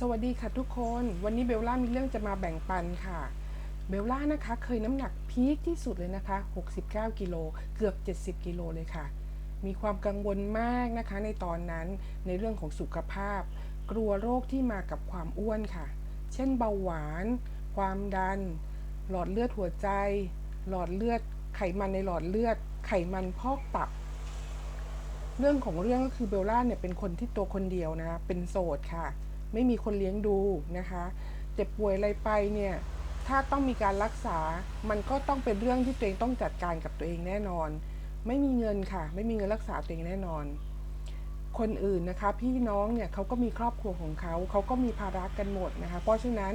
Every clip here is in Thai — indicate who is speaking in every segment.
Speaker 1: สวัสดีค่ะทุกคน วันนี้เบลล่ามีเรื่องจะมาแบ่งปันค่ะ เบลล่านะคะเคยน้ำหนักพีคที่สุดเลยนะคะ 69 กิโลเกือบ 70 กิโลเลยค่ะ มีความกังวลมากนะคะในตอนนั้นในเรื่องของสุขภาพ กลัวโรคที่มากับความอ้วนค่ะ เช่นเบาหวาน ความดัน หลอดเลือดหัวใจ หลอดเลือด ไขมันในหลอดเลือด ไขมันพอกตับ เรื่องของเรื่องก็คือเบลล่าเนี่ยเป็นคนที่ตัวคนเดียวนะ เป็นโสดค่ะ ไม่มีคนเลี้ยงดูนะคะ เจ็บป่วยอะไรไปเนี่ยถ้าต้องมีการรักษา มันก็ต้องเป็นเรื่องที่ตัวเองต้องจัดการกับตัวเองแน่นอน ไม่มีเงินค่ะ ไม่มีเงินรักษาตัวเองแน่นอน คนอื่นนะคะ พี่น้องเนี่ยเขาก็มีครอบครัวของเขา เขาก็มีภาระกันหมดนะคะ เพราะฉะนั้น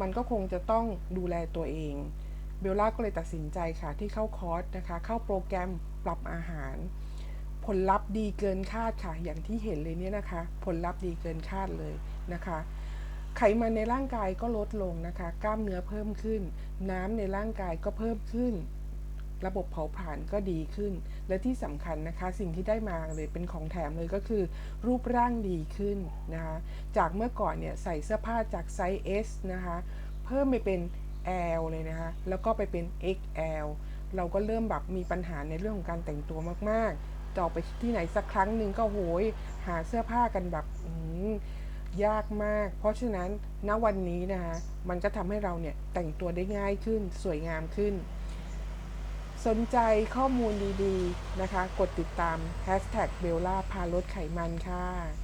Speaker 1: มันก็คงจะต้องดูแลตัวเอง เบลล่าก็เลยตัดสินใจค่ะที่เข้าคอร์สนะคะ เข้าโปรแกรมปรับอาหาร ผลลัพธ์ดีเกินคาดค่ะ อย่างที่เห็นเลยเนี่ยนะคะ ผลลัพธ์ดีเกินคาดเลยนะคะ ไขมันในร่างกายก็ลดลงนะคะ กล้ามเนื้อเพิ่มขึ้น น้ำในร่างกายก็เพิ่มขึ้น ระบบเผาผลาญก็ดีขึ้น และที่สำคัญนะคะ สิ่งที่ได้มาเลยเป็นของแถมเลยก็คือ รูปร่างดีขึ้นนะคะ จากเมื่อก่อนเนี่ยใส่เสื้อผ้าจากไซส์ S นะคะ เพิ่มไปเป็น L เลยนะคะ แล้วก็ไปเป็น XL เราก็เริ่มแบบมีปัญหาในเรื่องของการแต่งตัวมากๆ จะออกไปที่ไหนสักครั้งหนึ่งก็โหยหาเสื้อผ้ากันแบบอืมยากมาก เพราะฉะนั้นณวันนี้นะคะมันก็ทำให้เราเนี่ยแต่งตัวได้ง่ายขึ้นสวยงามขึ้น สนใจข้อมูลดีๆนะคะ กดติดตาม Hashtag เบลล่าพาลดไขมันค่ะ